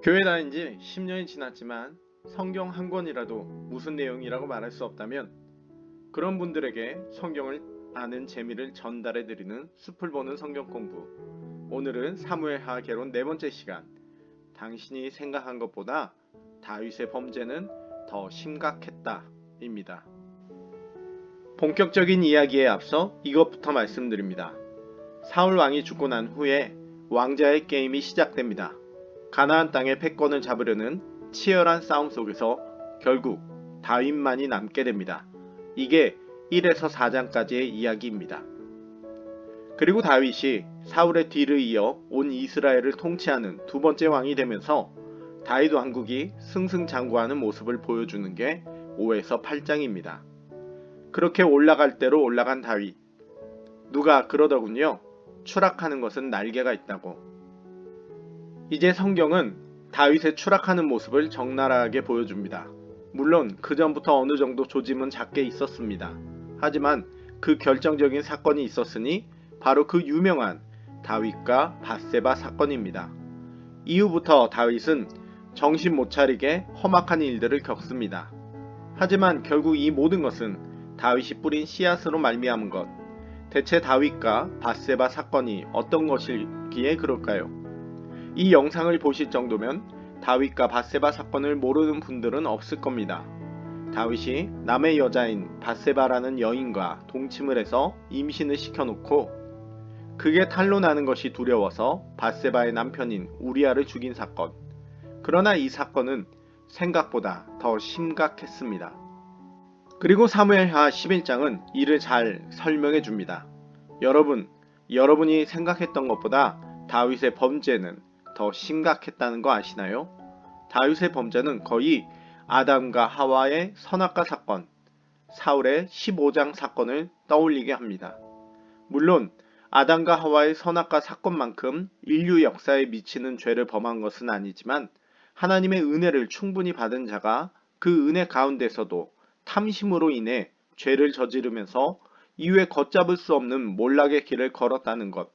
교회 다닌 지 10년이 지났지만 성경 한 권이라도 무슨 내용이라고 말할 수 없다면 그런 분들에게 성경을 아는 재미를 전달해 드리는 숲을 보는 성경 공부. 오늘은 사무엘하 개론 네 번째 시간. 당신이 생각한 것보다 다윗의 범죄는 더 심각했다입니다. 본격적인 이야기에 앞서 이것부터 말씀드립니다. 사울 왕이 죽고 난 후에 왕자의 게임이 시작됩니다. 가나안 땅의 패권을 잡으려는 치열한 싸움 속에서 결국 다윗만이 남게 됩니다. 이게 1에서 4장까지의 이야기입니다. 그리고 다윗이 사울의 뒤를 이어 온 이스라엘을 통치하는 두 번째 왕이 되면서 다윗 왕국이 승승장구하는 모습을 보여주는 게 5에서 8장입니다. 그렇게 올라갈 대로 올라간 다윗. 누가 그러더군요. 추락하는 것은 날개가 있다고. 이제 성경은 다윗의 추락하는 모습을 적나라하게 보여줍니다. 물론 그 전부터 어느 정도 조짐은 작게 있었습니다. 하지만 그 결정적인 사건이 있었으니 바로 그 유명한 다윗과 바세바 사건입니다. 이후부터 다윗은 정신 못 차리게 험악한 일들을 겪습니다. 하지만 결국 이 모든 것은 다윗이 뿌린 씨앗으로 말미암은 것. 대체 다윗과 바세바 사건이 어떤 것이기에 그럴까요? 이 영상을 보실 정도면 다윗과 바세바 사건을 모르는 분들은 없을 겁니다. 다윗이 남의 여자인 바세바라는 여인과 동침을 해서 임신을 시켜놓고 그게 탄로 나는 것이 두려워서 바세바의 남편인 우리아를 죽인 사건. 그러나 이 사건은 생각보다 더 심각했습니다. 그리고 사무엘하 11장은 이를 잘 설명해 줍니다. 여러분, 여러분이 생각했던 것보다 다윗의 범죄는 더 심각했다는 거 아시나요? 다윗의 범죄는 거의 아담과 하와의 선악과 사건, 사울의 15장 사건을 떠올리게 합니다. 물론 아담과 하와의 선악과 사건만큼 인류 역사에 미치는 죄를 범한 것은 아니지만 하나님의 은혜를 충분히 받은 자가 그 은혜 가운데서도 탐심으로 인해 죄를 저지르면서 이후에 걷잡을 수 없는 몰락의 길을 걸었다는 것.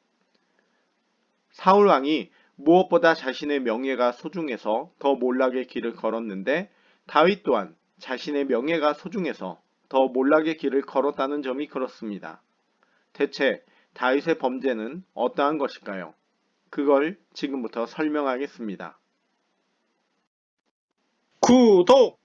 사울 왕이 무엇보다 자신의 명예가 소중해서 더 몰락의 길을 걸었는데 다윗 또한 자신의 명예가 소중해서 더 몰락의 길을 걸었다는 점이 그렇습니다. 대체 다윗의 범죄는 어떠한 것일까요? 그걸 지금부터 설명하겠습니다. 구독!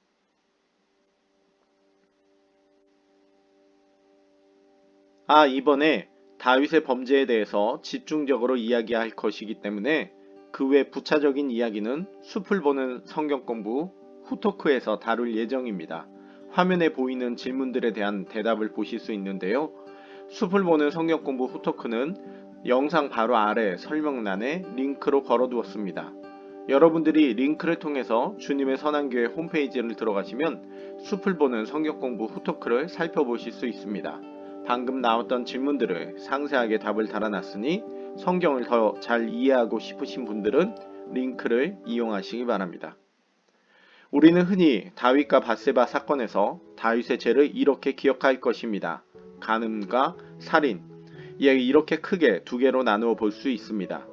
아, 이번에 다윗의 범죄에 대해서 집중적으로 이야기할 것이기 때문에 그 외 부차적인 이야기는 숲을 보는 성경 공부 후토크에서 다룰 예정입니다. 화면에 보이는 질문들에 대한 대답을 보실 수 있는데요. 숲을 보는 성경 공부 후토크는 영상 바로 아래 설명란에 링크로 걸어두었습니다. 여러분들이 링크를 통해서 주님의 선한교회 홈페이지를 들어가시면 숲을 보는 성경 공부 후토크를 살펴보실 수 있습니다. 방금 나왔던 질문들을 상세하게 답을 달아놨으니 성경을 더 잘 이해하고 싶으신 분들은 링크를 이용하시기 바랍니다. 우리는 흔히 다윗과 바세바 사건에서 다윗의 죄를 이렇게 기억할 것입니다. 간음과 살인. 예, 이렇게 크게 두 개로 나누어 볼 수 있습니다.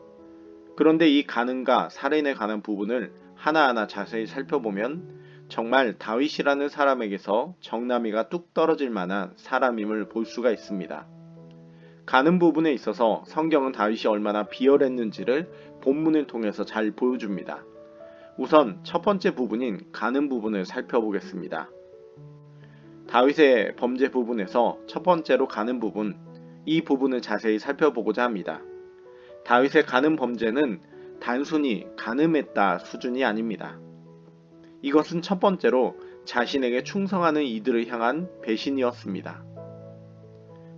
그런데 이 간음과 살인에 관한 부분을 하나하나 자세히 살펴보면 정말 다윗이라는 사람에게서 정남이가 뚝 떨어질 만한 사람임을 볼 수가 있습니다. 가는 부분에 있어서 성경은 다윗이 얼마나 비열했는지를 본문을 통해서 잘 보여줍니다. 우선 첫 번째 부분인 가는 부분을 살펴보겠습니다. 다윗의 범죄 부분에서 첫 번째로 가는 부분, 이 부분을 자세히 살펴보고자 합니다. 다윗의 가는 범죄는 단순히 가늠했다 수준이 아닙니다. 이것은 첫 번째로 자신에게 충성하는 이들을 향한 배신이었습니다.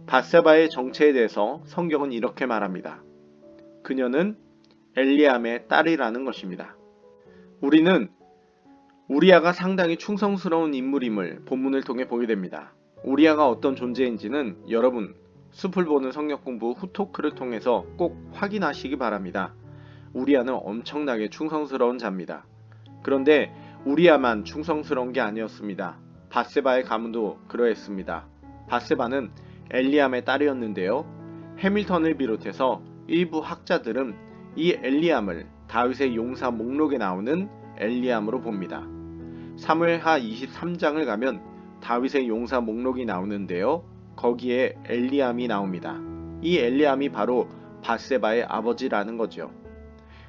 바세바의 정체에 대해서 성경은 이렇게 말합니다. 그녀는 엘리암의 딸이라는 것입니다. 우리는 우리아가 상당히 충성스러운 인물임을 본문을 통해 보게 됩니다. 우리아가 어떤 존재인지는 여러분 숲을 보는 성경 공부 후토크를 통해서 꼭 확인하시기 바랍니다. 우리아는 엄청나게 충성스러운 자입니다. 그런데 우리아만 충성스러운 게 아니었습니다. 바세바의 가문도 그러했습니다. 바세바는 엘리암의 딸이었는데요. 해밀턴을 비롯해서 일부 학자들은 이 엘리암을 다윗의 용사 목록에 나오는 엘리암으로 봅니다. 사무엘하 23장을 가면 다윗의 용사 목록이 나오는데요. 거기에 엘리암이 나옵니다. 이 엘리암이 바로 바세바의 아버지라는 거죠.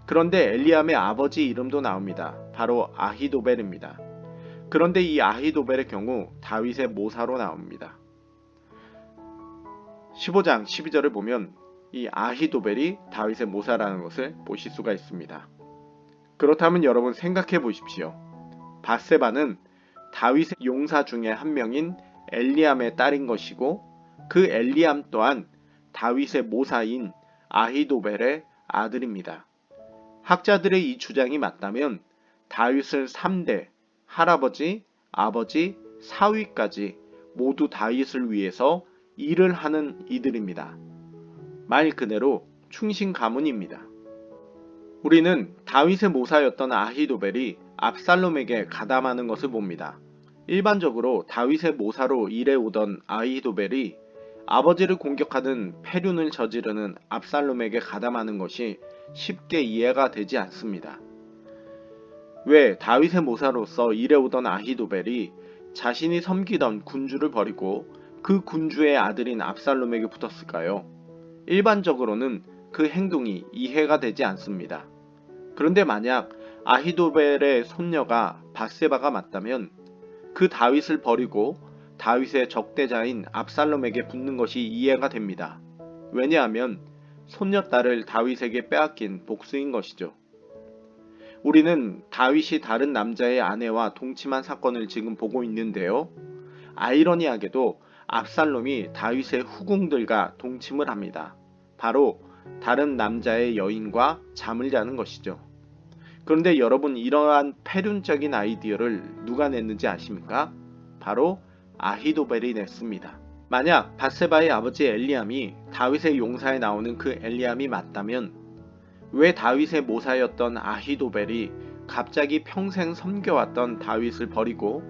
그런데 엘리암의 아버지 이름도 나옵니다. 바로 아히도벨입니다. 그런데 이 아히도벨의 경우 다윗의 모사로 나옵니다. 15장 12절을 보면 이 아히도벨이 다윗의 모사라는 것을 보실 수가 있습니다. 그렇다면 여러분 생각해 보십시오. 바세바는 다윗의 용사 중에 한 명인 엘리암의 딸인 것이고 그 엘리암 또한 다윗의 모사인 아히도벨의 아들입니다. 학자들의 이 주장이 맞다면 다윗을 3대 할아버지, 아버지, 사위까지 모두 다윗을 위해서 일을 하는 이들입니다. 말 그대로 충신 가문입니다. 우리는 다윗의 모사였던 아히도벨이 압살롬에게 가담하는 것을 봅니다. 일반적으로 다윗의 모사로 일해오던 아히도벨이 아버지를 공격하는 패륜을 저지르는 압살롬에게 가담하는 것이 쉽게 이해가 되지 않습니다. 왜 다윗의 모사로서 일해오던 아히도벨이 자신이 섬기던 군주를 버리고 그 군주의 아들인 압살롬에게 붙었을까요? 일반적으로는 그 행동이 이해가 되지 않습니다. 그런데 만약 아히도벨의 손녀가 바세바가 맞다면 그 다윗을 버리고 다윗의 적대자인 압살롬에게 붙는 것이 이해가 됩니다. 왜냐하면 손녀딸을 다윗에게 빼앗긴 복수인 것이죠. 우리는 다윗이 다른 남자의 아내와 동침한 사건을 지금 보고 있는데요. 아이러니하게도 압살롬이 다윗의 후궁들과 동침을 합니다. 바로 다른 남자의 여인과 잠을 자는 것이죠. 그런데 여러분 이러한 패륜적인 아이디어를 누가 냈는지 아십니까? 바로 아히도벨이 냈습니다. 만약 바세바의 아버지 엘리암이 다윗의 용사에 나오는 그 엘리암이 맞다면 왜 다윗의 모사였던 아히도벨이 갑자기 평생 섬겨왔던 다윗을 버리고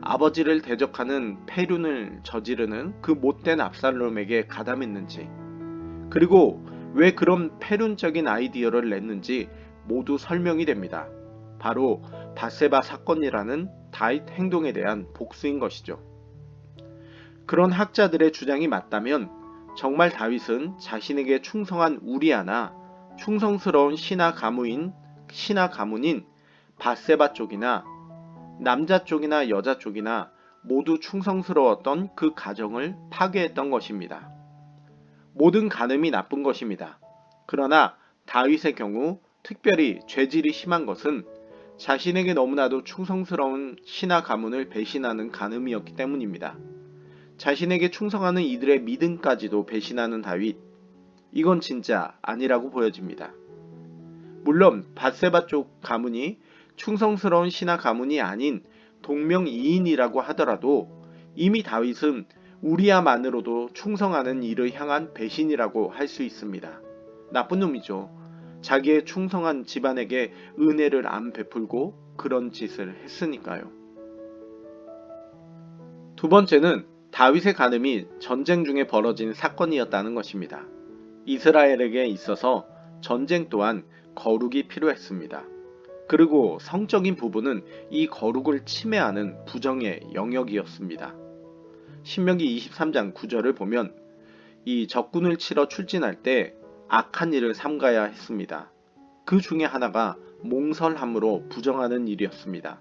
아버지를 대적하는 패륜을 저지르는 그 못된 압살롬에게 가담했는지 그리고 왜 그런 패륜적인 아이디어를 냈는지 모두 설명이 됩니다. 바로 바세바 사건이라는 다윗 행동에 대한 복수인 것이죠. 그런 학자들의 주장이 맞다면 정말 다윗은 자신에게 충성한 우리아나 충성스러운 신하 가무인 신하 가문인 바세바 쪽이나 남자 쪽이나 여자 쪽이나 모두 충성스러웠던 그 가정을 파괴했던 것입니다. 모든 간음이 나쁜 것입니다. 그러나 다윗의 경우 특별히 죄질이 심한 것은 자신에게 너무나도 충성스러운 신하 가문을 배신하는 간음이었기 때문입니다. 자신에게 충성하는 이들의 믿음까지도 배신하는 다윗, 이건 진짜 아니라고 보여집니다. 물론 바세바 쪽 가문이 충성스러운 신하 가문이 아닌 동명이인이라고 하더라도 이미 다윗은 우리야만으로도 충성하는 이를 향한 배신이라고 할 수 있습니다. 나쁜 놈이죠. 자기의 충성한 집안에게 은혜를 안 베풀고 그런 짓을 했으니까요. 두 번째는 다윗의 간음이 전쟁 중에 벌어진 사건이었다는 것입니다. 이스라엘에게 있어서 전쟁 또한 거룩이 필요했습니다. 그리고 성적인 부분은 이 거룩을 침해하는 부정의 영역이었습니다. 신명기 23장 9절을 보면 이 적군을 치러 출진할 때 악한 일을 삼가야 했습니다. 그 중에 하나가 몽설함으로 부정하는 일이었습니다.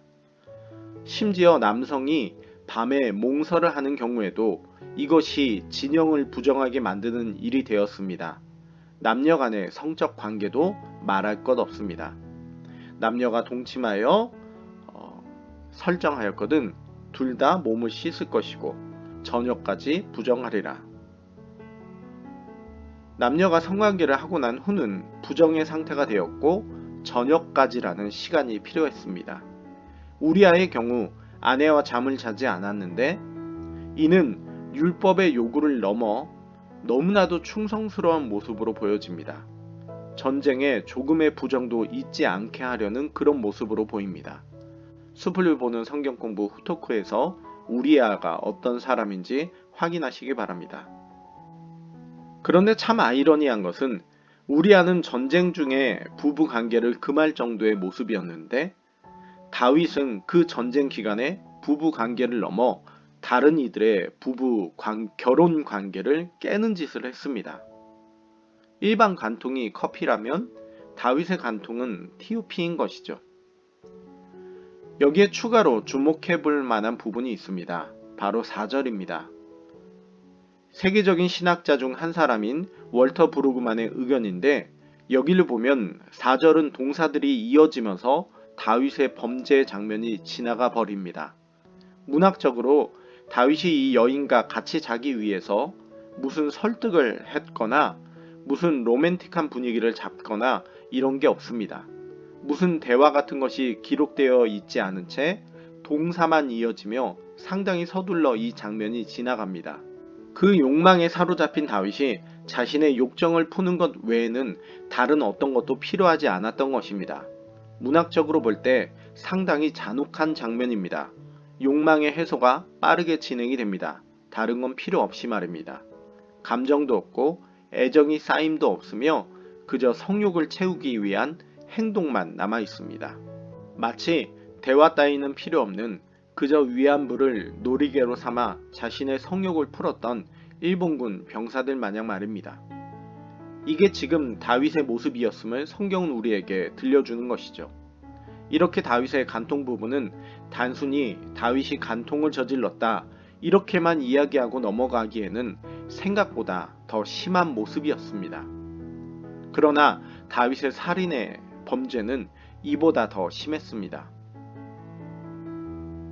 심지어 남성이 밤에 몽설을 하는 경우에도 이것이 진영을 부정하게 만드는 일이 되었습니다. 남녀 간의 성적 관계도 말할 것 없습니다. 남녀가 동침하여 어, 설정하였거든 둘 다 몸을 씻을 것이고 저녁까지 부정하리라. 남녀가 성관계를 하고 난 후는 부정의 상태가 되었고 저녁까지라는 시간이 필요했습니다. 우리아의 경우 아내와 잠을 자지 않았는데 이는 율법의 요구를 넘어 너무나도 충성스러운 모습으로 보여집니다. 전쟁에 조금의 부정도 있지 않게 하려는 그런 모습으로 보입니다. 수풀을 보는 성경 공부 후토크에서 우리아가 어떤 사람인지 확인하시기 바랍니다. 그런데 참 아이러니한 것은 우리아는 전쟁 중에 부부 관계를 금할 정도의 모습이었는데 다윗은 그 전쟁 기간에 부부 관계를 넘어 다른 이들의 부부 관- 결혼 관계를 깨는 짓을 했습니다. 일반 간통이 커피라면 다윗의 간통은 TUP인 것이죠. 여기에 추가로 주목해 볼 만한 부분이 있습니다. 바로 4절입니다. 세계적인 신학자 중 한 사람인 월터 브루그만의 의견인데 여기를 보면 4절은 동사들이 이어지면서 다윗의 범죄 장면이 지나가 버립니다. 문학적으로 다윗이 이 여인과 같이 자기 위해서 무슨 설득을 했거나 무슨 로맨틱한 분위기를 잡거나 이런 게 없습니다. 무슨 대화 같은 것이 기록되어 있지 않은 채 동사만 이어지며 상당히 서둘러 이 장면이 지나갑니다. 그 욕망에 사로잡힌 다윗이 자신의 욕정을 푸는 것 외에는 다른 어떤 것도 필요하지 않았던 것입니다. 문학적으로 볼 때 상당히 잔혹한 장면입니다. 욕망의 해소가 빠르게 진행이 됩니다. 다른 건 필요 없이 말입니다. 감정도 없고 애정이 쌓임도 없으며 그저 성욕을 채우기 위한 행동만 남아 있습니다. 마치 대화 따위는 필요 없는 그저 위안부를 놀이개로 삼아 자신의 성욕을 풀었던 일본군 병사들 마냥 말입니다. 이게 지금 다윗의 모습이었음을 성경은 우리에게 들려주는 것이죠. 이렇게 다윗의 간통 부분은 단순히 다윗이 간통을 저질렀다 이렇게만 이야기하고 넘어가기에는 생각보다 더 심한 모습이었습니다. 그러나 다윗의 살인의 범죄는 이보다 더 심했습니다.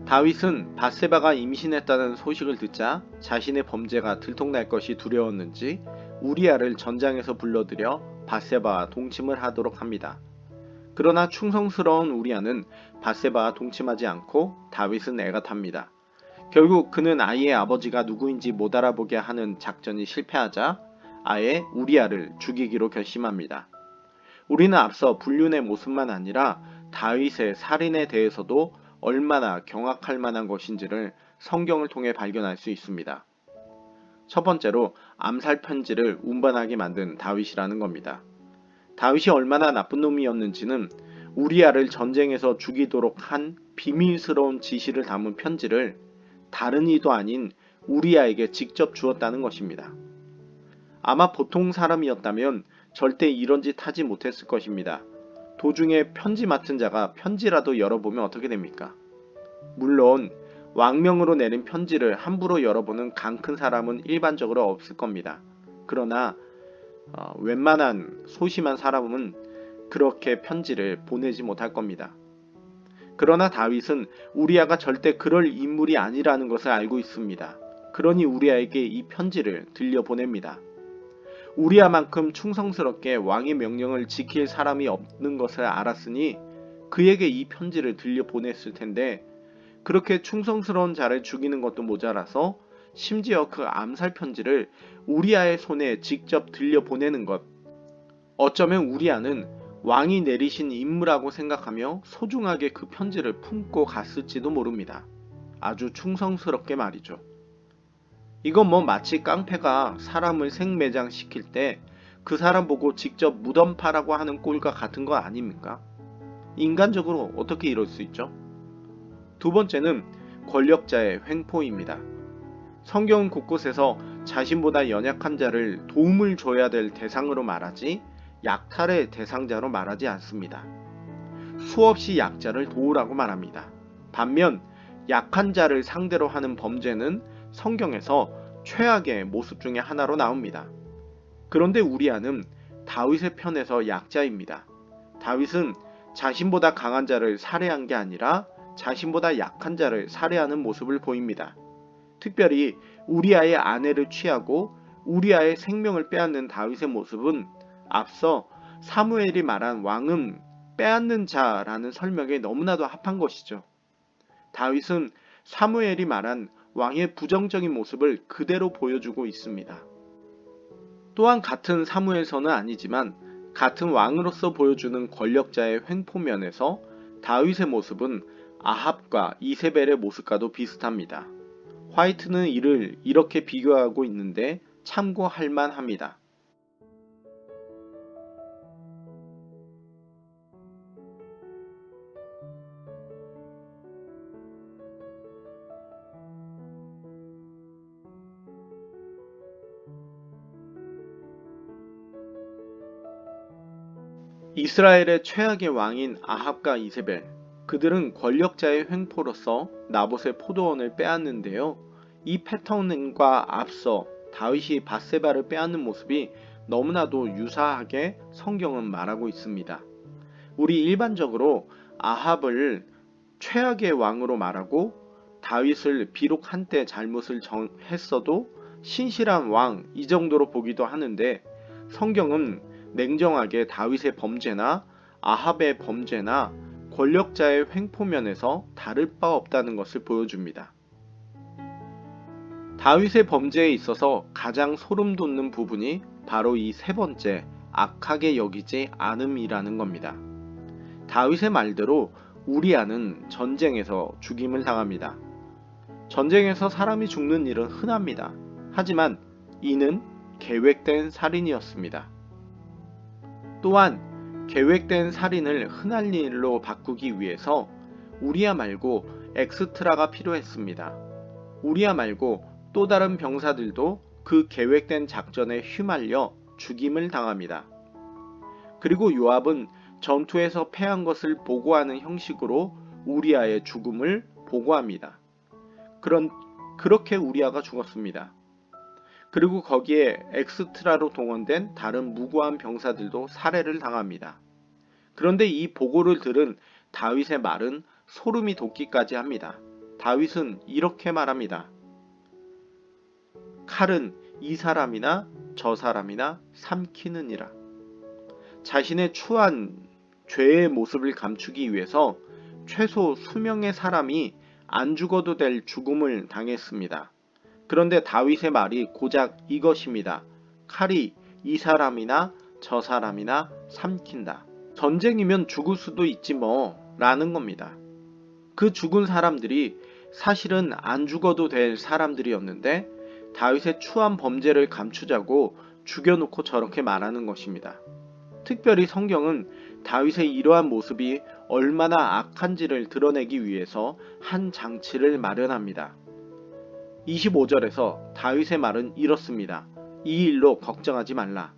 다윗은 바세바가 임신했다는 소식을 듣자 자신의 범죄가 들통날 것이 두려웠는지 우리아를 전장에서 불러들여 바세바와 동침을 하도록 합니다. 그러나 충성스러운 우리아는 바세바와 동침하지 않고 다윗은 애가 탑니다. 결국 그는 아이의 아버지가 누구인지 못 알아보게 하는 작전이 실패하자 아예 우리아를 죽이기로 결심합니다. 우리는 앞서 불륜의 모습만 아니라 다윗의 살인에 대해서도 얼마나 경악할 만한 것인지를 성경을 통해 발견할 수 있습니다. 첫 번째로 암살 편지를 운반하게 만든 다윗이라는 겁니다. 다윗이 얼마나 나쁜 놈이었는지는 우리아를 전쟁에서 죽이도록 한 비밀스러운 지시를 담은 편지를 다른 이도 아닌 우리아에게 직접 주었다는 것입니다. 아마 보통 사람이었다면 절대 이런 짓 하지 못했을 것입니다. 도중에 편지 맡은 자가 편지라도 열어보면 어떻게 됩니까? 물론 왕명으로 내린 편지를 함부로 열어보는 강 큰 사람은 일반적으로 없을 겁니다. 그러나 어, 웬만한 소심한 사람은 그렇게 편지를 보내지 못할 겁니다. 그러나 다윗은 우리아가 절대 그럴 인물이 아니라는 것을 알고 있습니다. 그러니 우리아에게 이 편지를 들려보냅니다. 우리아만큼 충성스럽게 왕의 명령을 지킬 사람이 없는 것을 알았으니 그에게 이 편지를 들려보냈을 텐데 그렇게 충성스러운 자를 죽이는 것도 모자라서 심지어 그 암살 편지를 우리아의 손에 직접 들려보내는 것. 어쩌면 우리아는 왕이 내리신 임무라고 생각하며 소중하게 그 편지를 품고 갔을지도 모릅니다. 아주 충성스럽게 말이죠. 이건 뭐 마치 깡패가 사람을 생매장 시킬 때 그 사람 보고 직접 무덤 파라고 하는 꼴과 같은 거 아닙니까? 인간적으로 어떻게 이럴 수 있죠? 두 번째는 권력자의 횡포입니다. 성경 곳곳에서 자신보다 연약한 자를 도움을 줘야 될 대상으로 말하지 약탈의 대상자로 말하지 않습니다. 수없이 약자를 도우라고 말합니다. 반면 약한 자를 상대로 하는 범죄는 성경에서 최악의 모습 중의 하나로 나옵니다. 그런데 우리아는 다윗의 편에서 약자입니다. 다윗은 자신보다 강한 자를 살해한 게 아니라 자신보다 약한 자를 살해하는 모습을 보입니다. 특별히 우리아의 아내를 취하고 우리아의 생명을 빼앗는 다윗의 모습은 앞서 사무엘이 말한 왕은 빼앗는 자라는 설명에 너무나도 합한 것이죠. 다윗은 사무엘이 말한 왕의 부정적인 모습을 그대로 보여주고 있습니다. 또한 같은 사무엘서는 아니지만 같은 왕으로서 보여주는 권력자의 횡포면에서 다윗의 모습은 아합과 이세벨의 모습과도 비슷합니다. 화이트는 이를 이렇게 비교하고 있는데 참고할 만합니다. 이스라엘의 최악의 왕인 아합과 이세벨, 그들은 권력자의 횡포로서 나봇의 포도원을 빼앗는데요. 이 패턴과 앞서 다윗이 바세바를 빼앗는 모습이 너무나도 유사하게 성경은 말하고 있습니다. 우리 일반적으로 아합을 최악의 왕으로 말하고 다윗을 비록 한때 잘못을 정- 했어도 신실한 왕 이 정도로 보기도 하는데 성경은 냉정하게 다윗의 범죄나 아합의 범죄나 권력자의 횡포면에서 다를 바 없다는 것을 보여줍니다. 다윗의 범죄에 있어서 가장 소름 돋는 부분이 바로 이 세 번째 악하게 여기지 않음이라는 겁니다. 다윗의 말대로 우리아는 전쟁에서 죽임을 당합니다. 전쟁에서 사람이 죽는 일은 흔합니다. 하지만 이는 계획된 살인이었습니다. 또한 계획된 살인을 흔할 일로 바꾸기 위해서 우리아 말고 엑스트라가 필요했습니다. 우리아 말고 또 다른 병사들도 그 계획된 작전에 휘말려 죽임을 당합니다. 그리고 요압은 전투에서 패한 것을 보고하는 형식으로 우리아의 죽음을 보고합니다. 그런 그렇게 우리아가 죽었습니다. 그리고 거기에 엑스트라로 동원된 다른 무고한 병사들도 살해를 당합니다. 그런데 이 보고를 들은 다윗의 말은 소름이 돋기까지 합니다. 다윗은 이렇게 말합니다. 칼은 이 사람이나 저 사람이나 삼키느니라. 자신의 추한 죄의 모습을 감추기 위해서 최소 수명의 사람이 안 죽어도 될 죽음을 당했습니다. 그런데 다윗의 말이 고작 이것입니다. 칼이 이 사람이나 저 사람이나 삼킨다. 전쟁이면 죽을 수도 있지 뭐 라는 겁니다. 그 죽은 사람들이 사실은 안 죽어도 될 사람들이었는데 다윗의 추한 범죄를 감추자고 죽여놓고 저렇게 말하는 것입니다. 특별히 성경은 다윗의 이러한 모습이 얼마나 악한지를 드러내기 위해서 한 장치를 마련합니다. 25절에서 다윗의 말은 이렇습니다. 이 일로 걱정하지 말라.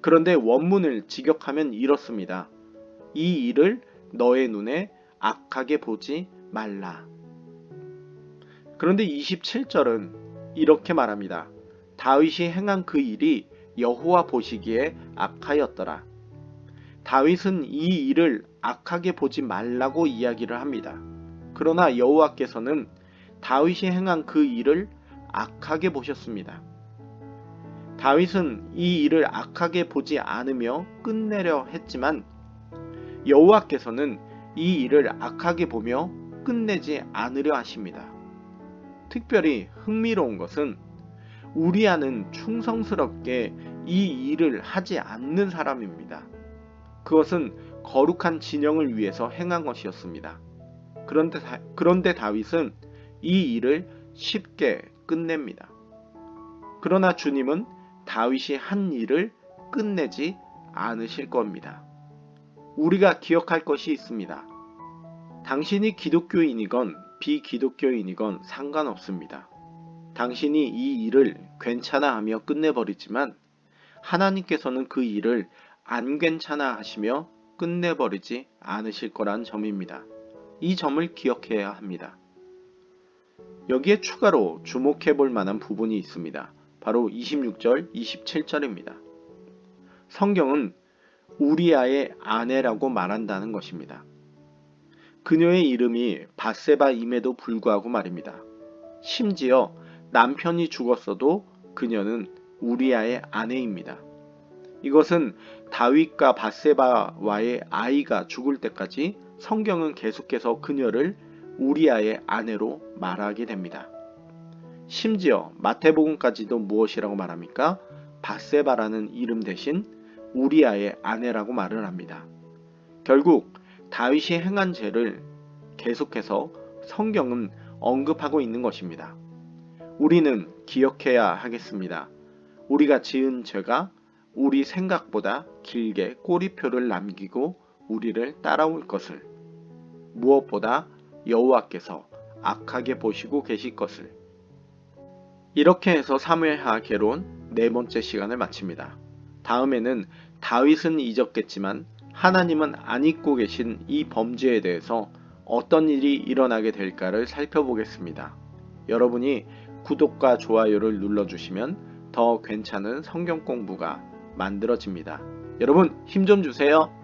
그런데 원문을 직역하면 이렇습니다. 이 일을 너의 눈에 악하게 보지 말라. 그런데 27절은 이렇게 말합니다. 다윗이 행한 그 일이 여호와 보시기에 악하였더라. 다윗은 이 일을 악하게 보지 말라고 이야기를 합니다. 그러나 여호와께서는 다윗이 행한 그 일을 악하게 보셨습니다. 다윗은 이 일을 악하게 보지 않으며 끝내려 했지만 여호와께서는 이 일을 악하게 보며 끝내지 않으려 하십니다. 특별히 흥미로운 것은 우리아는 충성스럽게 이 일을 하지 않는 사람입니다. 그것은 거룩한 진영을 위해서 행한 것이었습니다. 그런데, 다, 그런데 다윗은 이 일을 쉽게 끝냅니다. 그러나 주님은 다윗이 한 일을 끝내지 않으실 겁니다. 우리가 기억할 것이 있습니다. 당신이 기독교인이건 비기독교인이건 상관없습니다. 당신이 이 일을 괜찮아 하며 끝내버리지만 하나님께서는 그 일을 안 괜찮아 하시며 끝내버리지 않으실 거란 점입니다. 이 점을 기억해야 합니다. 여기에 추가로 주목해 볼 만한 부분이 있습니다. 바로 26절, 27절입니다. 성경은 우리아의 아내라고 말한다는 것입니다. 그녀의 이름이 바세바임에도 불구하고 말입니다. 심지어 남편이 죽었어도 그녀는 우리아의 아내입니다. 이것은 다윗과 바세바와의 아이가 죽을 때까지 성경은 계속해서 그녀를 우리아의 아내로 말하게 됩니다. 심지어 마태복음까지도 무엇이라고 말합니까? 바세바라는 이름 대신 우리아의 아내라고 말을 합니다. 결국 다윗이 행한 죄를 계속해서 성경은 언급하고 있는 것입니다. 우리는 기억해야 하겠습니다. 우리가 지은 죄가 우리 생각보다 길게 꼬리표를 남기고 우리를 따라올 것을 무엇보다 여호와께서 악하게 보시고 계실 것을 이렇게 해서 사무엘하 개론 네 번째 시간을 마칩니다. 다음에는 다윗은 잊었겠지만 하나님은 안 잊고 계신 이 범죄에 대해서 어떤 일이 일어나게 될까를 살펴보겠습니다. 여러분이 구독과 좋아요를 눌러주시면 더 괜찮은 성경 공부가 만들어집니다. 여러분 힘 좀 주세요.